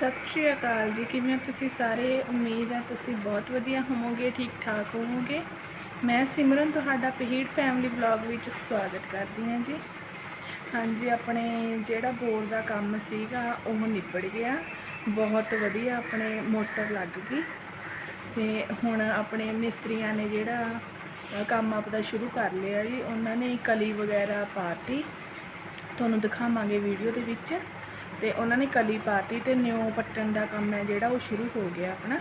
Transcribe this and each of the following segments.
ਸਤਿ ਸ਼੍ਰੀ ਅਕਾਲ ਜੀ, ਕਿਵੇਂ ਤੁਸੀਂ ਸਾਰੇ? ਉਮੀਦ ਹੈ ਤੁਸੀਂ ਬਹੁਤ ਵਧੀਆ ਹੋਵੋਗੇ, ਠੀਕ ਠਾਕ ਹੋਵੋਗੇ। ਮੈਂ ਸਿਮਰਨ, ਤੁਹਾਡਾ ਪਹੀੜ ਫੈਮਿਲੀ ਵਲੌਗ ਵਿੱਚ ਸਵਾਗਤ ਕਰਦੀ ਹਾਂ ਜੀ। ਹਾਂਜੀ, ਆਪਣੇ ਜਿਹੜਾ ਬੋਰ ਦਾ ਕੰਮ ਸੀਗਾ, ਉਹ ਨਿਬੜ ਗਿਆ। ਬਹੁਤ ਵਧੀਆ ਆਪਣੇ ਮੋਟਰ ਲੱਗ ਗਈ। ਤੇ ਹੁਣ ਆਪਣੇ ਮਿਸਤਰੀਆਂ ਨੇ ਜਿਹੜਾ ਕੰਮ ਆਪਦਾ ਸ਼ੁਰੂ ਕਰ ਲਿਆ ਜੀ। ਉਹਨਾਂ ਨੇ ਕਲੀ ਵਗੈਰਾ ਪਾਤੀ ਤੁਹਾਨੂੰ ਦਿਖਾਵਾਂਗੇ ਵੀਡੀਓ ਦੇ ਵਿੱਚ। ਤੇ ਉਹਨਾਂ ਨੇ ਕਲੀ ਪਾਤੀ ਤੇ ਨਿਉ ਪੱਟਣ ਦਾ ਕੰਮ ਹੈ ਜਿਹੜਾ ਉਹ ਸ਼ੁਰੂ ਹੋ ਗਿਆ ਆਪਣਾ।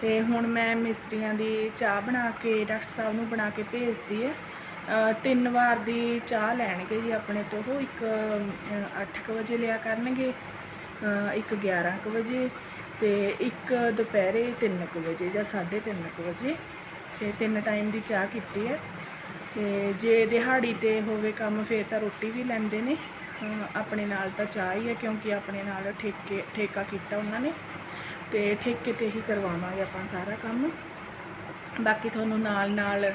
ਤੇ ਹੁਣ ਮੈਂ ਮਿਸਤਰੀਆਂ ਦੀ ਚਾਹ ਬਣਾ ਕੇ ਡਾਕਟਰ ਸਾਹਿਬ ਨੂੰ ਬਣਾ ਕੇ ਭੇਜਦੀ ਹੈ। ਤਿੰਨ ਵਾਰ ਦੀ ਚਾਹ ਲੈਣਗੇ ਜੀ ਆਪਣੇ ਤੋਂ। ਉਹ ਇੱਕ 8:00 ਵਜੇ ਲਿਆ ਕਰਨਗੇ ਅ, ਇੱਕ 11:00 ਵਜੇ ਤੇ ਇੱਕ ਦੁਪਹਿਰੇ 3:00 ਵਜੇ ਜਾਂ 3:30 ਵਜੇ। ਤੇ ਤਿੰਨ ਟਾਈਮ ਦੀ ਚਾਹ ਕੀਤੀ ਹੈ। ਤੇ ਜੇ ਦਿਹਾੜੀ ਤੇ ਹੋਵੇ ਕੰਮ ਫੇਰ ਤਾਂ ਰੋਟੀ ਵੀ ਲੈਂਦੇ ਨੇ। ਆਪਣੇ ਨਾਲ ਤਾਂ ਚਾਹ ਹੀ ਹੈ ਕਿਉਂਕਿ ਆਪਣੇ ਨਾਲ ਠੇਕੇ, ਠੇਕਾ ਕੀਤਾ ਉਹਨਾਂ ਨੇ ਤੇ ਠੇਕੇ ਤੇ ਹੀ ਕਰਵਾਵਾਂਗੇ ਆਪਾਂ ਸਾਰਾ ਕੰਮ। ਬਾਕੀ ਤੁਹਾਨੂੰ ਨਾਲ ਨਾਲ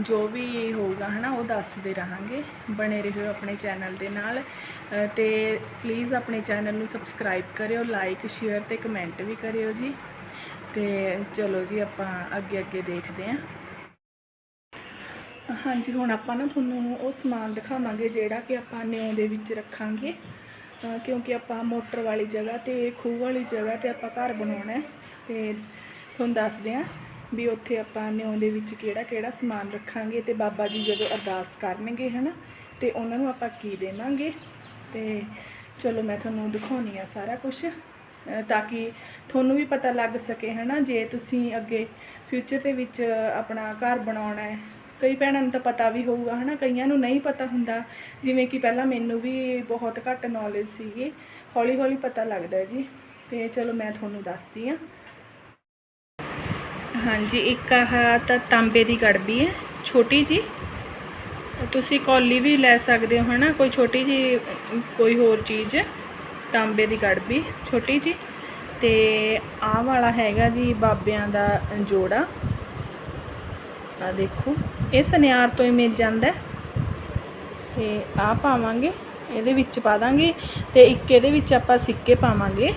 ਜੋ ਵੀ ਹੋਊਗਾ ਹਨਾ, ਉਹ ਦੱਸਦੇ ਰਹਾਂਗੇ। ਬਣੇ ਰਹੋ ਆਪਣੇ ਚੈਨਲ ਦੇ ਨਾਲ। ਅਹ ਤੇ ਪਲੀਜ਼ ਆਪਣੇ ਚੈਨਲ ਨੂੰ ਸਬਸਕ੍ਰਾਈਬ ਕਰਿਓ ਲਾਈਕ ਸ਼ੇਅਰ ਤੇ ਕਮੈਂਟ ਵੀ ਕਰਿਓ ਜੀ। ਤੇ ਚਲੋ ਜੀ, ਆਪਾਂ ਅੱਗੇ ਅੱਗੇ ਦੇਖਦੇ ਹਾਂ ਹਾਂਜੀ, ਹੁਣ ਆਪਾਂ ਨਾ ਤੁਹਾਨੂੰ ਉਹ ਸਮਾਨ ਦਿਖਾਵਾਂਗੇ ਜਿਹੜਾ ਕਿ ਆਪਾਂ ਨਿਉ ਦੇ ਵਿੱਚ ਰੱਖਾਂਗੇ। ਕਿਉਂਕਿ ਆਪਾਂ ਮੋਟਰ ਵਾਲੀ ਜਗ੍ਹਾ ਤੇ, ਖੂਹ ਵਾਲੀ ਜਗ੍ਹਾ ਤੇ ਆਪਾਂ ਘਰ ਬਣਾਉਣਾ ਹੈ ਤੇ ਤੁਹਾਨੂੰ ਦੱਸਦੇ ਹਾਂ ਵੀ ਉੱਥੇ ਆਪਾਂ ਨਿਉ ਦੇ ਵਿੱਚ ਕਿਹੜਾ ਕਿਹੜਾ ਸਮਾਨ ਰੱਖਾਂਗੇ ਤੇ ਬਾਬਾ ਜੀ ਜਦੋਂ ਅਰਦਾਸ ਕਰਨਗੇ, ਹਨਾ, ਤੇ ਉਹਨਾਂ ਨੂੰ ਆਪਾਂ ਕੀ ਦੇਵਾਂਗੇ? ਤੇ ਚਲੋ, ਮੈਂ ਤੁਹਾਨੂੰ ਦਿਖਾਉਣੀ ਆ ਸਾਰਾ ਕੁਝ ਤਾਂ ਕਿ ਤੁਹਾਨੂੰ ਵੀ ਪਤਾ ਲੱਗ ਸਕੇ, ਹਨਾ, ਜੇ ਤੁਸੀਂ ਅੱਗੇ ਫਿਊਚਰ ਦੇ ਵਿੱਚ ਆਪਣਾ ਘਰ ਬਣਾਉਣਾ ਹੈ ਕਈ ਭੈਣਾਂ ਨੂੰ ਤਾਂ ਪਤਾ ਵੀ ਹੋਊਗਾ, ਹਨਾ? ਕਈਆਂ ਨੂੰ ਨਹੀਂ ਪਤਾ ਹੁੰਦਾ। ਜਿਵੇਂ ਕਿ ਪਹਿਲਾਂ ਮੈਨੂੰ ਵੀ ਬਹੁਤ ਘੱਟ ਨੌਲੇਜ ਸੀਗੀ। ਹੌਲੀ ਹੌਲੀ ਪਤਾ ਲੱਗਦਾ ਜੀ। ਤੇ ਚਲੋ ਮੈਂ ਤੁਹਾਨੂੰ ਦੱਸਦੀ ਹਾਂ। ਹਾਂਜੀ, ਇੱਕ ਆਹ ਤਾਂ ਤਾਂਬੇ ਦੀ ਗੜਬੀ ਹੈ। ਛੋਟੀ ਜੀ। ਤੁਸੀਂ ਕੌਲੀ ਵੀ ਲੈ ਸਕਦੇ ਹੋ, ਹਨਾ? ਕੋਈ ਛੋਟੀ ਜੀ, ਕੋਈ ਹੋਰ ਚੀਜ਼, ਤਾਂਬੇ ਦੀ ਗੜਬੀ, ਛੋਟੀ ਜੀ। ਤੇ ਆਹ ਵਾਲਾ ਹੈਗਾ ਜੀ ਬਾਬਿਆਂ ਦਾ ਜੋੜਾ। ਆ ਦੇਖੋ। ਇਹ ਸੁਨਿਆਰ ਤੋਂ ਹੀ ਮਿਲ ਜਾਂਦਾ ਹੈ। ਤੇ ਆ ਪਾਵਾਂਗੇ, ਇਹਦੇ ਵਿੱਚ ਪਾ ਦਾਂਗੇ ਤੇ ਇੱਕ ਇਹਦੇ ਵਿੱਚ ਆਪਾਂ ਸਿੱਕੇ ਪਾਵਾਂਗੇ।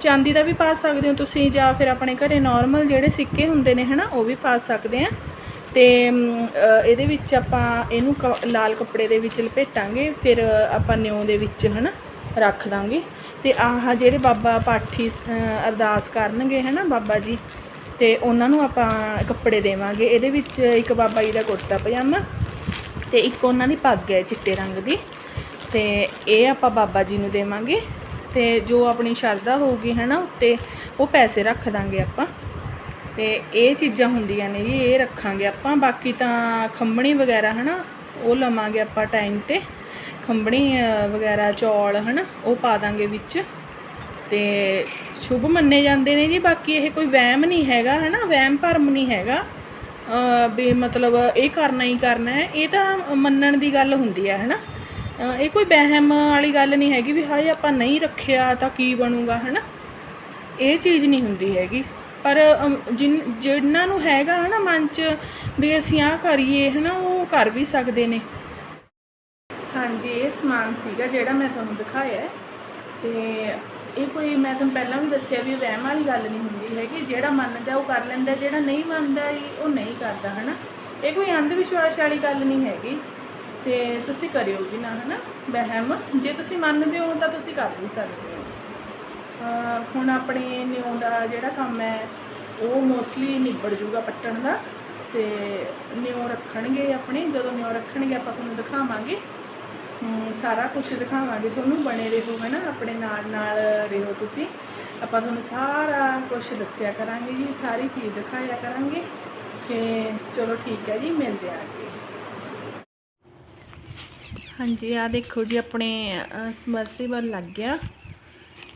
ਚਾਂਦੀ ਦਾ ਵੀ ਪਾ ਸਕਦੇ ਹੋ ਤੁਸੀਂ ਜਾਂ ਫਿਰ ਆਪਣੇ ਘਰੇ ਨਾਰਮਲ ਜਿਹੜੇ ਸਿੱਕੇ ਹੁੰਦੇ ਨੇ ਹਨਾ, ਉਹ ਵੀ ਪਾ ਸਕਦੇ ਆ ਤੇ ਇਹਦੇ ਵਿੱਚ ਆਪਾਂ ਇਹਨੂੰ ਕ- ਲਾਲ ਕੱਪੜੇ ਦੇ ਵਿੱਚ ਲਪੇਟਾਂਗੇ, ਫਿਰ ਆਪਾਂ ਨਿਉ ਦੇ ਵਿੱਚ ਹਨਾ ਰੱਖ ਦਾਂਗੇ। ਤੇ ਆਹ ਜਿਹੜੇ ਬਾਬਾ ਪਾਠੀ ਅਰਦਾਸ ਕਰਨਗੇ ਹਨਾ ਬਾਬਾ ਜੀ ਅਤੇ ਉਹਨਾਂ ਨੂੰ ਆਪਾਂ ਕੱਪੜੇ ਦੇਵਾਂਗੇ। ਇਹਦੇ ਵਿੱਚ ਇੱਕ ਬਾਬਾ ਜੀ ਦਾ ਕੁੜਤਾ ਪਜਾਮਾ ਅਤੇ ਇੱਕ ਉਹਨਾਂ ਦੀ ਪੱਗ ਹੈ ਚਿੱਟੇ ਰੰਗ ਦੀ। ਅਤੇ ਇਹ ਆਪਾਂ ਬਾਬਾ ਜੀ ਨੂੰ ਦੇਵਾਂਗੇ ਅਤੇ ਜੋ ਆਪਣੀ ਸ਼ਰਧਾ ਹੋਊਗੀ ਨਾ ਉੱਤੇ ਉਹ ਪੈਸੇ ਰੱਖ ਦਾਂਗੇ ਆਪਾਂ। ਤੇ ਇਹ ਚੀਜ਼ਾਂ ਹੁੰਦੀਆਂ ਨੇ ਜੀ, ਇਹ ਰੱਖਾਂਗੇ ਆਪਾਂ। ਬਾਕੀ ਤਾਂ ਖੰਬਣੀ ਵਗੈਰਾ ਹਨਾ, ਉਹ ਲਵਾਂਗੇ ਆਪਾਂ ਟਾਈਮ ਤੇ। ਖੰਬਣੀ ਵਗੈਰਾ, ਚੌਲ ਹਨਾ, ਉਹ ਪਾ ਦਾਂਗੇ ਵਿੱਚ। ਤੇ ਸ਼ੁਭ ਮੰਨੇ ਜਾਂਦੇ ਨੇ ਜੀ, ਬਾਕੀ ਇਹ ਕੋਈ ਵਹਿਮ ਨਹੀਂ ਹੈਗਾ ਹੈ ਨਾ ਵਹਿਮ ਭਰਮ ਨਹੀਂ ਹੈਗਾ। ਵੀ ਮਤਲਬ ਇਹ ਕਰਨਾ ਹੀ ਕਰਨਾ ਹੈ, ਇਹ ਤਾਂ ਮੰਨਣ ਦੀ ਗੱਲ ਹੁੰਦੀ ਹੈ ਹੈ ਨਾ ਇਹ ਕੋਈ ਵਹਿਮ ਵਾਲੀ ਗੱਲ ਨਹੀਂ ਹੈਗੀ ਵੀ ਹਾਏ, ਆਪਾਂ ਨਹੀਂ ਰੱਖਿਆ ਤਾਂ ਕੀ ਬਣੂਗਾ ਹੈ ਨਾ ਇਹ ਚੀਜ਼ ਨਹੀਂ ਹੁੰਦੀ ਹੈਗੀ। ਪਰ ਜਿਨ ਜਿਨ੍ਹਾਂ ਨੂੰ ਹੈਗਾ ਹੈ ਨਾ ਮਨ 'ਚ ਵੀ ਅਸੀਂ ਆਹ ਕਰੀਏ ਹੈ ਨਾ ਉਹ ਕਰ ਵੀ ਸਕਦੇ ਨੇ। ਹਾਂਜੀ, ਇਹ ਸਮਾਨ ਸੀਗਾ ਜਿਹੜਾ ਮੈਂ ਤੁਹਾਨੂੰ ਦਿਖਾਇਆ ਹੈ। ਤੇ ਇਹ ਕੋਈ ਮੈਂ ਤੁਹਾਨੂੰ ਪਹਿਲਾਂ ਵੀ ਦੱਸਿਆ ਵੀ ਵਹਿਮ ਵਾਲੀ ਗੱਲ ਨਹੀਂ ਹੁੰਦੀ ਹੈਗੀ ਜਿਹੜਾ ਮੰਨਦਾ ਉਹ ਕਰ ਲੈਂਦਾ ਜਿਹੜਾ ਨਹੀਂ ਮੰਨਦਾ ਜੀ, ਉਹ ਨਹੀਂ ਕਰਦਾ ਹਨਾ? ਇਹ ਕੋਈ ਅੰਧ ਵਿਸ਼ਵਾਸ ਵਾਲੀ ਗੱਲ ਨਹੀਂ ਹੈਗੀ ਤੇ ਤੁਸੀਂ ਕਰਿਓ ਵੀ ਨਾ ਹਨਾ? ਵਹਿਮ ਜੇ ਤੁਸੀਂ ਮੰਨਦੇ ਹੋ ਤਾਂ ਤੁਸੀਂ ਕਰ ਵੀ ਸਕਦੇ ਹੋ। ਹੁਣ ਆਪਣੇ ਨਿਉ ਦਾ ਜਿਹੜਾ ਕੰਮ ਹੈ ਉਹ ਮੋਸਟਲੀ ਨਿਬੜ ਜੂਗਾ ਪੱਟਣ ਦਾ ਤੇ ਨਿਉ ਰੱਖਣਗੇ ਆਪਣੇ ਜਦੋਂ ਨਿਉ ਰੱਖਣਗੇ ਆਪਾਂ ਤੁਹਾਨੂੰ ਦਿਖਾਵਾਂਗੇ। ਸਾਰਾ ਕੁਝ ਦਿਖਾਵਾਂਗੇ, ਤੁਹਾਨੂੰ ਬਣੇ ਰਹੋ ਹੈ ਨਾ ਆਪਣੇ ਨਾਲ ਨਾਲ ਰਹੋ ਤੁਸੀਂ। ਆਪਾਂ ਤੁਹਾਨੂੰ ਸਾਰਾ ਕੁਝ ਦੱਸਿਆ ਕਰਾਂਗੇ ਜੀ, ਸਾਰੀ ਚੀਜ਼ ਦਿਖਾਇਆ ਕਰਾਂਗੇ। ਤੇ ਚਲੋ ਠੀਕ ਹੈ ਜੀ, ਮਿਲਦੇ ਆਂ ਅੱਗੇ। ਹਾਂਜੀ ਆ ਦੇਖੋ ਜੀ, ਆਪਣੇ ਸਮਰਸੀਬਲ ਲੱਗ ਗਿਆ।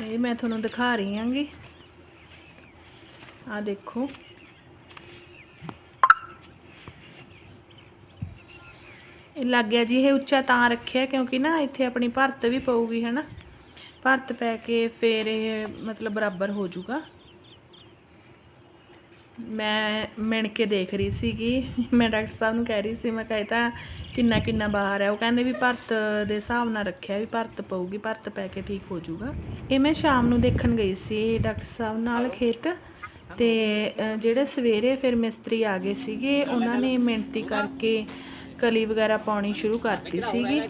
ਇਹ ਮੈਂ ਤੁਹਾਨੂੰ ਦਿਖਾ ਰਹੀ ਹਾਂਗੀ। ਆ ਦੇਖੋ। ਲੱਗ ਗਿਆ ਜੀ, ਇਹ ਉੱਚਾ ਤਾਂ ਰੱਖਿਆ ਕਿਉਂਕਿ ਨਾ ਇੱਥੇ ਆਪਣੀ ਭਰਤ ਵੀ ਪਊਗੀ ਹੈ ਨਾ ਭਰਤ ਪੈ ਕੇ ਫੇਰ ਇਹ ਮਤਲਬ ਬਰਾਬਰ ਹੋ ਜਾਊਗਾ। ਮੈਂ ਮਿਣ ਕੇ ਦੇਖ ਰਹੀ ਸੀਗੀ, ਮੈਂ ਡਾਕਟਰ ਸਾਹਿਬ ਨੂੰ ਕਹਿ ਰਹੀ ਸੀ, ਮੈਂ ਕਹੇ ਤਾਂ ਕਿੰਨਾ ਕਿੰਨਾ ਬਾਹਰ ਹੈ। ਉਹ ਕਹਿੰਦੇ ਵੀ ਭਰਤ ਦੇ ਹਿਸਾਬ ਨਾਲ ਰੱਖਿਆ ਵੀ ਭਰਤ ਪਊਗੀ, ਭਰਤ ਪੈ ਕੇ ਠੀਕ ਹੋ ਜਾਊਗਾ। ਇਹ ਮੈਂ ਸ਼ਾਮ ਨੂੰ ਦੇਖਣ ਗਈ ਸੀ ਡਾਕਟਰ ਸਾਹਿਬ ਨਾਲ ਖੇਤ ਤੇ ਜਿਹੜੇ ਸਵੇਰੇ ਫਿਰ ਮਿਸਤਰੀ ਆ ਗਏ ਸੀਗੇ, ਉਹਨਾਂ ਨੇ ਮਿਹਨਤੀ ਕਰਕੇ ਕਲੀ ਵਗੈਰਾ ਪਾਉਣੀ ਸ਼ੁਰੂ ਕਰਤੀ ਸੀਗੀ।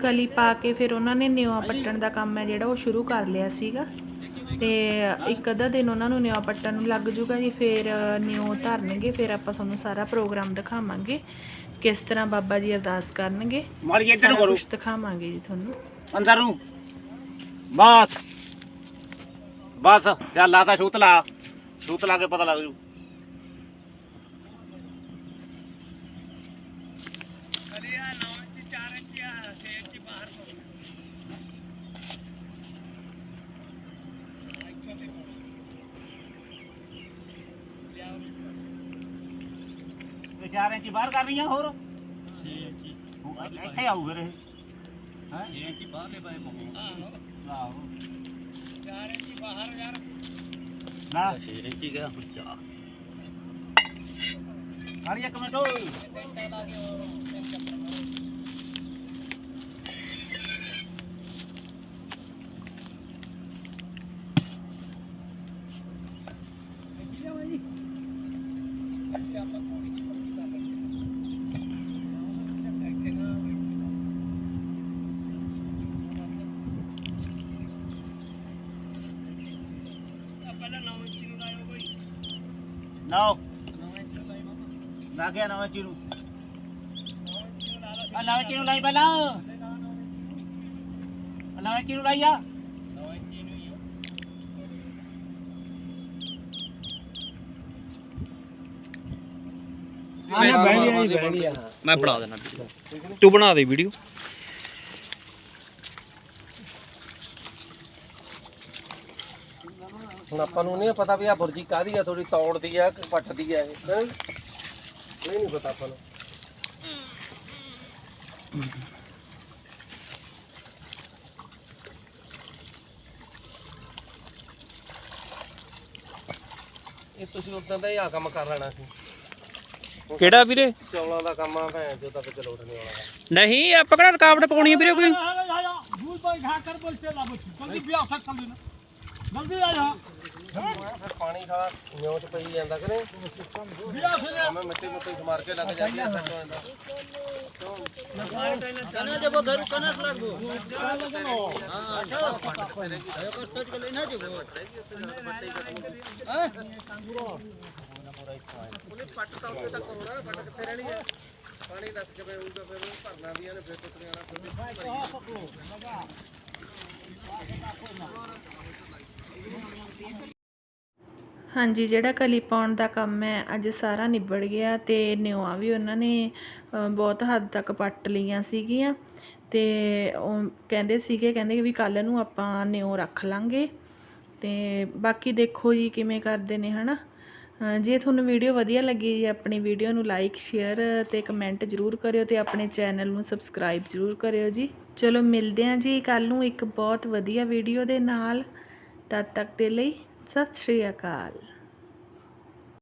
ਕਲੀ ਪਾ ਕੇ ਫਿਰ ਉਹਨਾਂ ਨੇ ਨਿਉਆ ਪੱਟਣ ਦਾ ਕੰਮ ਹੈ ਜਿਹੜਾ ਉਹ ਸ਼ੁਰੂ ਕਰ ਲਿਆ ਸੀਗਾ। ਤੇ ਇੱਕ ਅੱਧਾ ਦਿਨ ਉਹਨਾਂ ਨੂੰ ਨਿਉ ਪੱਟਣ ਨੂੰ ਲੱਗ ਜੂਗਾ ਜੀ ਫਿਰ ਨਿਉ ਧਰਨਗੇ ਫਿਰ ਆਪਾਂ ਤੁਹਾਨੂੰ ਸਾਰਾ ਪ੍ਰੋਗਰਾਮ ਦਿਖਾਵਾਂਗੇ। ਕਿਸ ਤਰ੍ਹਾਂ ਬਾਬਾ ਜੀ ਅਰਦਾਸ ਕਰਨਗੇ ਮਾੜੀ ਇੱਧਰ ਸਾਰਾ ਕਰੋ। ਦਿਖਾਵਾਂਗੇ ਜੀ ਤੁਹਾਨੂੰ। ਅੰਦਰ ਨੂੰ। ਬਸ। ਬਸ ਚੱਲ ਲਾਤਾ ਛੂਤ ਲਾ। ਛੂਤ ਲਾ ਕੇ ਪਤਾ ਲੱਗ ਜੂ। ਚਾਰ ਇੰਚ ਬਾਹਰ ਕਰ ਰਹੀਆਂ ਹੋਰ? 6 ਇੰਚ। ਇੱਥੇ ਆਊ ਫਿਰ ਇਹ। ਹਾਂ? 6 ਇੰਚ ਬਾਹਰਲੇ ਬਾਏ ਪਾਉਂ ਆਹੋ। 4 ਇੰਚ ਬਾਹਰ ਯਾਰ। ਨਾ। 6 ਇੰਚ ਗਿਆ ਹੁਣ 4 ਅੜੀ ਇੱਕ ਮਿੰਟ ਓਏ No. ਮੈਂ ਬਣਾ ਦੇਣਾ ਤੂੰ ਬਣਾ ਦੇ ਵੀਡੀਓ। ਹੁਣ ਆਪਾਂ ਨੂੰ ਨਹੀਂ ਪਤਾ ਵੀ ਆ ਬੁਰਜੀ ਕਾਦੀ ਆ ਥੋੜੀ ਤੌੜਦੀ ਆ ਕਿ ਪੱਟਦੀ ਆ ਇਹ। ਨਹੀਂ ਨਹੀਂ ਪਤਾ ਆਪਾਂ ਨੂੰ। ਇਹ ਤੁਸੀਂ ਉਦਾਂ ਦਾ ਹੀ ਆ ਕੰਮ ਕਰ ਲੈਣਾ ਸੀ। ਕਿਹੜਾ ਵੀਰੇ? ਚੌਲਾਂ ਦਾ ਕੰਮ ਆ ਭੈਣ ਜੋ ਤਾਂ ਵਿੱਚ ਲੋਟ ਨਹੀਂ ਆਉਣਾ ਨਹੀਂ ਆਪਾਂ ਕਿਹੜਾ ਰੁਕਾਵਟ ਪਾਉਣੀ ਆ ਵੀਰੇ ਕੋਈ। ਫਿਰ ਪਾਣੀ ਸਾਲਾ ਨਿਉ ਚ ਪਈ ਜਾਂਦਾ ਕਿ ਨਹੀਂ ਮੈਂ ਮਿੱਟੀ ਮੁੱਟੀ ਸਮਾਰ ਕੇ ਲੱਗ ਜਾਂਦੀ ਆ ਸੱਟ ਹੋ ਜਾਂਦਾ ਪਾਣੀ ਦੱਸ ਕੇ ਪਊਗਾ ਫਿਰ ਉਹ ਭਰਨਾ ਵੀ ਇਹਨੇ ਫਿਰ ਟੁੱਟੀਆਂ ਵਾਲਾ ਫਿਰ ਹਾਂਜੀ ਜਿਹੜਾ ਕਲੀ ਪਾਉਣ ਦਾ ਕੰਮ ਹੈ ਅੱਜ ਸਾਰਾ ਨਿਬੜ ਗਿਆ ਤੇ ਨਿਉਆਂ ਵੀ ਉਹਨਾਂ ਨੇ ਬਹੁਤ ਹੱਦ ਤੱਕ ਪੱਟ ਲਈਆਂ ਸੀਗੀਆਂ। ਤੇ ਉਹ ਕਹਿੰਦੇ ਸੀਗੇ ਕਹਿੰਦੇ ਵੀ ਕੱਲ ਨੂੰ ਆਪਾਂ ਨਿਉ ਰੱਖ ਲਾਂਗੇ। ਤੇ ਬਾਕੀ ਦੇਖੋ ਜੀ ਕਿਵੇਂ ਕਰਦੇ ਨੇ ਹਨਾ? ਅ, ਜੇ ਤੁਹਾਨੂੰ ਵੀਡੀਓ ਵਧੀਆ ਲੱਗੀ ਜੀ ਆਪਣੀ ਵੀਡੀਓ ਨੂੰ ਲਾਈਕ ਸ਼ੇਅਰ ਤੇ ਕਮੈਂਟ ਜ਼ਰੂਰ ਕਰਿਓ ਤੇ ਆਪਣੇ ਚੈਨਲ ਨੂੰ ਸਬਸਕ੍ਰਾਈਬ ਜ਼ਰੂਰ ਕਰਿਓ ਜੀ। ਚਲੋ ਮਿਲਦੇ ਹਾਂ ਜੀ ਕੱਲ ਨੂੰ ਇੱਕ ਬਹੁਤ ਵਧੀਆ ਵੀਡੀਓ ਦੇ ਨਾਲ। ਤਦ ਤੱਕ ਦੇ ਲਈ ਸਤਿ ਸ਼੍ਰੀ ਅਕਾਲ